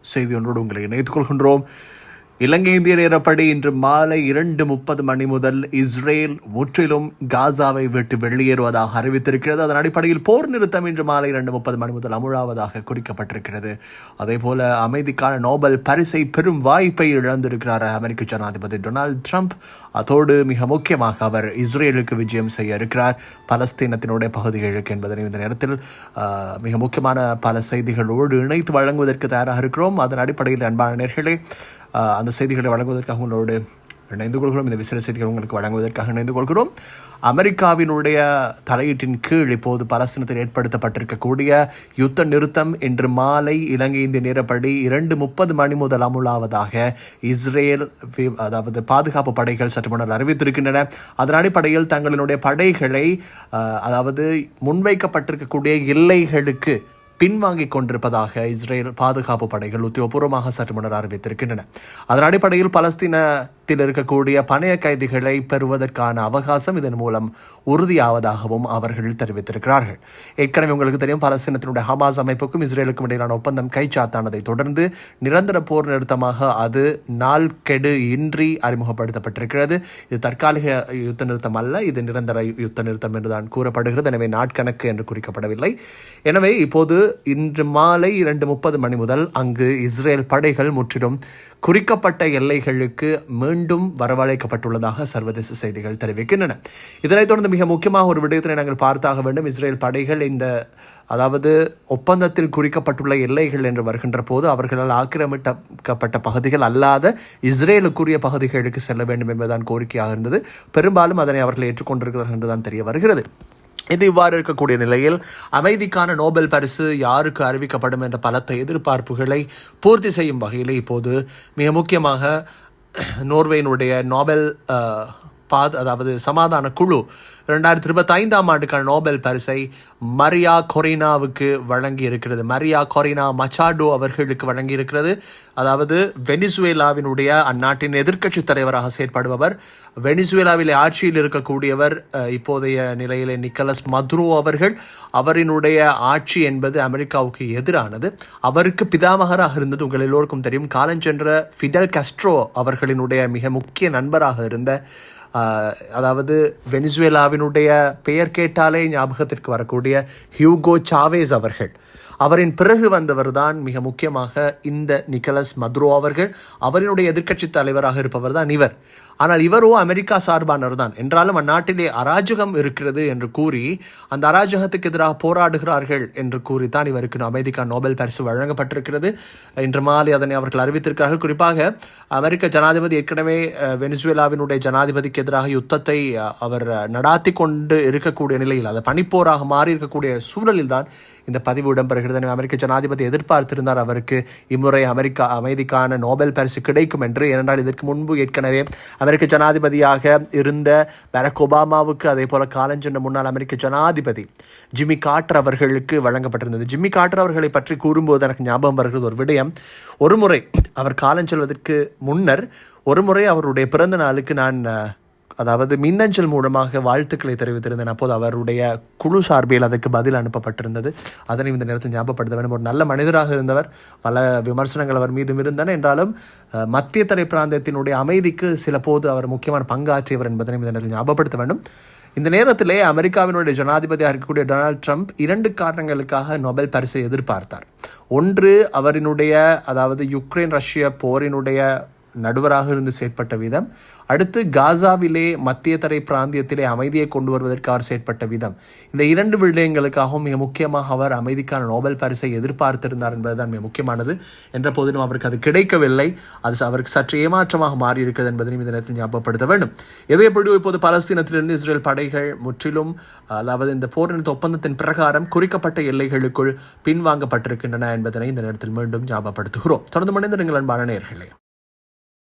செய்தி ஒன்றோடு உங்களை இணைத்துக் கொள்கின்றோம். இலங்கை இந்திய நேரப்படி இன்று மாலை இரண்டு முப்பது மணி முதல் இஸ்ரேல் முற்றிலும் காசாவை விட்டு வெளியேறுவதாக அறிவித்திருக்கிறது. அதன் அடிப்படையில் போர் நிறுத்தம் இன்று மாலை இரண்டு முப்பது மணி முதல் அமுழாவதாக குறிக்கப்பட்டிருக்கிறது. அதே போல அமைதிக்கான நோபல் பரிசை பெரும் வாய்ப்பை இழந்திருக்கிறார் அமெரிக்க ஜனாதிபதி டொனால்டு ட்ரம்ப். அதோடு மிக முக்கியமாக அவர் இஸ்ரேலுக்கு விஜயம் செய்ய இருக்கிறார். பலஸ்தீனத்தினுடைய பகுதிகளுக்கு என்பதனை இந்த நேரத்தில் மிக முக்கியமான பல செய்திகளோடு இணைத்து வழங்குவதற்கு தயாராக இருக்கிறோம். அதன் அடிப்படையில் அன்பான நேர்களே அந்த செய்திகளை வழங்குவதற்காக உங்களோடு இணைந்து கொள்கிறோம். இந்த விசேட செய்திகள் உங்களுக்கு வழங்குவதற்காக இணைந்து கொள்கிறோம். அமெரிக்காவினுடைய தலையீட்டின் கீழ் இப்போது பலஸ்தீனத்தில் ஏற்படுத்தப்பட்டிருக்கக்கூடிய யுத்த நிறுத்தம் இன்று மாலை இலங்கை இந்திய நேரப்படி இரண்டு முப்பது மணி முதல் அமுலாவதாக இஸ்ரேல் அதாவது பாதுகாப்பு படைகள் சற்று முன்னர் அறிவித்திருக்கின்றன. அதன் அடிப்படையில் தங்களினுடைய படைகளை அதாவது முன்வைக்கப்பட்டிருக்கக்கூடிய எல்லைகளுக்கு பின்வாங்கிக் கொண்டிருப்பதாக இஸ்ரேல் பாதுகாப்பு படைகள் உத்தியோகபூர்வமாக சற்று முன்னர் அறிவித்திருக்கின்றன. அதன் அடிப்படையில் பலஸ்தீன பலஸ்தீனத்தில் இருக்கக்கூடிய பணைய கைதிகளை பெறுவதற்கான அவகாசம் இதன் மூலம் உறுதியாவதாகவும் அவர்கள் தெரிவித்திருக்கிறார்கள். ஏற்கனவே உங்களுக்கு தெரியும் பலஸ்தீனத்தினுடைய ஹமாஸ் அமைப்புக்கும் இஸ்ரேலுக்கும் இடையிலான ஒப்பந்தம் கைச்சாத்தானதை தொடர்ந்து நிரந்தர போர் நிறுத்தமாக அது நாள் கெடு இன்றி அறிமுகப்படுத்தப்பட்டிருக்கிறது. இது தற்காலிக யுத்த நிறுத்தம் அல்ல இது நிரந்தர யுத்த நிறுத்தம் என்றுதான் கூறப்படுகிறது. எனவே நாட்கணக்கு என்று குறிக்கப்படவில்லை. எனவே இப்போது இன்று மாலை இரண்டு முப்பது மணி முதல் அங்கு இஸ்ரேல் படைகள் முற்றிலும் குறிக்கப்பட்ட எல்லைகளுக்கு மீண்டும் மீண்டும் வரவழைக்கப்பட்டுள்ளதாக சர்வதேச செய்திகள் தெரிவிக்கின்றன. இதனைத் தொடர்ந்து மிக முக்கியமாக ஒரு விடயத்தினை நாங்கள் பார்த்தாக வேண்டும். இஸ்ரேல் படைகள் இந்த அதாவது ஒப்பந்தத்தில் குறிக்கப்பட்டுள்ள எல்லைகள் என்று வருகின்ற போது அவர்களால் ஆக்கிரமிக்கப்பட்ட பகுதிகள் அல்லாத இஸ்ரேலுக்குரிய பகுதிகளுக்கு செல்ல வேண்டும் என்பதுதான் கோரிக்கையாக இருந்தது. பெரும்பாலும் அதனை அவர்கள் ஏற்றுக்கொண்டிருக்கிறார்கள் என்றுதான் தெரிய வருகிறது. இது இவ்வாறு இருக்கக்கூடிய நிலையில் அமைதிக்கான நோபல் பரிசு யாருக்கு அறிவிக்கப்படும் என்ற பலத்த எதிர்பார்ப்புகளை பூர்த்தி செய்யும் வகையில் இப்போது மிக முக்கியமாக நோர்வேயினுடைய நாபெல் பாத் அதாவது சமாதான குழு ரெண்டாயிரத்தி இருபத்தி ஐந்தாம் ஆண்டுக்கான நோபல் பரிசை மரியா கொரினாவுக்கு வழங்கி இருக்கிறது மரியா கொரினா மச்சாடோ அவர்களுக்கு வழங்கி இருக்கிறது அதாவது வெனிசுவேலாவினுடைய அந்நாட்டின் எதிர்க்கட்சி தலைவராக செயற்படுபவர். வெனிசுவேலாவில் ஆட்சியில் இருக்கக்கூடியவர் இப்போதைய நிலையிலே நிக்கலஸ் மதுரோ அவர்கள். அவரினுடைய ஆட்சி என்பது அமெரிக்காவுக்கு எதிரானது. அவருக்கு பிதாமகராக இருந்தது உங்கள் எல்லோருக்கும் தெரியும். காலஞ்சென்ற ஃபிடல் கஸ்ட்ரோ அவர்களினுடைய மிக முக்கிய நண்பராக இருந்த அதாவது வெனிசுவேலாவினுடைய பெயர் கேட்டாலே ஞாபகத்திற்கு வரக்கூடிய ஹியூகோ சாவேஸ் அவர்கள். அவரின் பிறகு வந்தவர் தான் மிக முக்கியமாக இந்த நிக்கலஸ் மதுரோ அவர்கள். அவரினுடைய எதிர்க்கட்சி தலைவராக இருப்பவர் தான் இவர். ஆனால் இவரோ அமெரிக்கா சார்பானவர் தான் என்றாலும் அந்நாட்டிலே அராஜகம் இருக்கிறது என்று கூறி அந்த அராஜகத்துக்கு எதிராக போராடுகிறார்கள் என்று கூறித்தான் இவருக்கு அமைதிக்கான நோபல் பரிசு வழங்கப்பட்டிருக்கிறது. இன்று மாலை அதனை அவர்கள் அறிவித்திருக்கிறார்கள். குறிப்பாக அமெரிக்க ஜனாதிபதி ஏற்கனவே வெனிசுவேலாவினுடைய ஜனாதிபதிக்கு எதிராக யுத்தத்தை அவர் நடாத்தி கொண்டு இருக்கக்கூடிய நிலையில் அது பனிப்போராக மாறி இருக்கக்கூடிய சூழலில் தான் இந்த பதிவு இடம்பெறுகிறது. எனவே அமெரிக்க ஜனாதிபதி எதிர்பார்த்திருந்தார். அவருக்கு இம்முறை அமெரிக்கா அமைதிக்கான நோபல் பரிசு கிடைக்கும் என்று ஏனென்றால் இதற்கு முன்பு ஏற்கனவே அமெரிக்க ஜனாதிபதியாக இருந்த பராக் ஒபாமாவுக்கு அதே போல காலஞ்சென்ற முன்னாள் அமெரிக்க ஜனாதிபதி ஜிம்மி காட்டர் அவர்களுக்கு வழங்கப்பட்டிருந்தது. ஜிம்மி காட்டர் அவர்களை பற்றி கூறும்போது எனக்கு ஞாபகம் வருகிறது ஒரு விடயம். ஒரு முறை அவர் காலஞ்செல்வதற்கு முன்னர் ஒரு முறை அவருடைய பிறந்த நாளுக்கு நான் அதாவது மின்னஞ்சல் மூலமாக வாழ்த்துக்களை தெரிவித்திருந்தேன். அப்போது அவருடைய குழு சார்பில் அதுக்கு பதில் அனுப்பப்பட்டிருந்தது. அதனை இந்த நேரத்தில் ஞாபகப்படுத்த வேண்டும். ஒரு நல்ல மனிதராக இருந்தவர் பல விமர்சனங்கள் அவர் மீதும் இருந்தன. என்றாலும் மத்திய தரை பிராந்தியத்தினுடைய அமைதிக்கு சில போது அவர் முக்கியமான பங்காற்றியவர் என்பதனை இந்த நேரத்தில் ஞாபகப்படுத்த வேண்டும். இந்த நேரத்திலே அமெரிக்காவினுடைய ஜனாதிபதியாக இருக்கக்கூடிய டொனால்ட் ட்ரம்ப் இரண்டு காரணங்களுக்காக நோபல் பரிசை எதிர்பார்த்தார். ஒன்று அவரினுடைய அதாவது யுக்ரைன் ரஷ்ய போரினுடைய நடுவராக இருந்து செயற்பட்ட விதம். அடுத்து காசாவிலே மத்திய தரை பிராந்தியத்திலே அமைதியை கொண்டு வருவதற்கு அவர் செயற்பட்ட விதம். இந்த இரண்டு விடயங்களுக்காகவும் மிக முக்கியமாக அவர் அமைதிக்கான நோபல் பரிசை எதிர்பார்த்திருந்தார் என்பதுதான் மிக முக்கியமானது. என்ற போதிலும் அவருக்கு அது கிடைக்கவில்லை. அது அவருக்கு சற்று ஏமாற்றமாக மாறியிருக்கிறது என்பதையும் இந்த நேரத்தில் ஞாபகப்படுத்த வேண்டும். எதை எப்படியோ இப்போது பலஸ்தீனத்திலிருந்து இஸ்ரேல் படைகள் முற்றிலும் அதாவது இந்த போர் நிறுத்த ஒப்பந்தத்தின் பிரகாரம் குறிக்கப்பட்ட எல்லைகளுக்குள் பின்வாங்கப்பட்டிருக்கின்றன என்பதனை இந்த நேரத்தில் மீண்டும் ஞாபகப்படுத்துகிறோம். தொடர்ந்து மனிதர்கள் அன்பான நேயர்களே